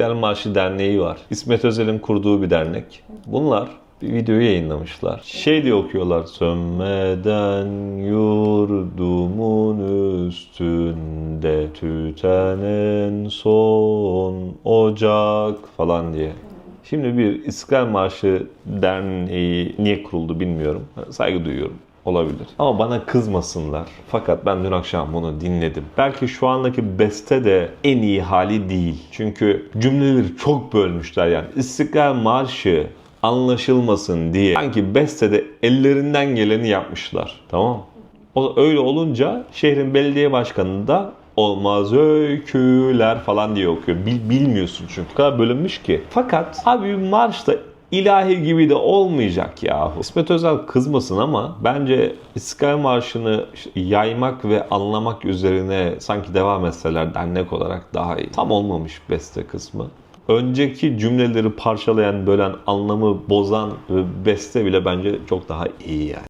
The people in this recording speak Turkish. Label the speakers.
Speaker 1: İstiklal Marşı Derneği var. İsmet Özel'in kurduğu bir dernek. Bunlar bir video yayınlamışlar. Şey diye okuyorlar. Sönmeden yurdumun üstünde tüten en son ocak falan diye. Şimdi bir İstiklal Marşı Derneği niye kuruldu bilmiyorum. Saygı duyuyorum. Olabilir. Ama bana kızmasınlar. Fakat ben dün akşam bunu dinledim. Belki şu andaki beste de en iyi hali değil. Çünkü cümleleri çok bölmüşler yani. İstiklal Marşı anlaşılmasın diye sanki bestede ellerinden geleni yapmışlar. Tamam? O öyle olunca şehrin belediye başkanı da olmaz öyküler falan diye okuyor. Bil- bilmiyorsun çünkü. O kadar bölünmüş ki. Fakat abi bir marş da ilahi gibi de olmayacak yahu. İsmet Özel kızmasın ama bence İstiklal Marşı'nı yaymak ve anlamak üzerine sanki devam etseler dernek olarak daha iyi. Tam olmamış beste kısmı. Önceki cümleleri parçalayan, bölen, anlamı bozan beste bile bence çok daha iyi yani.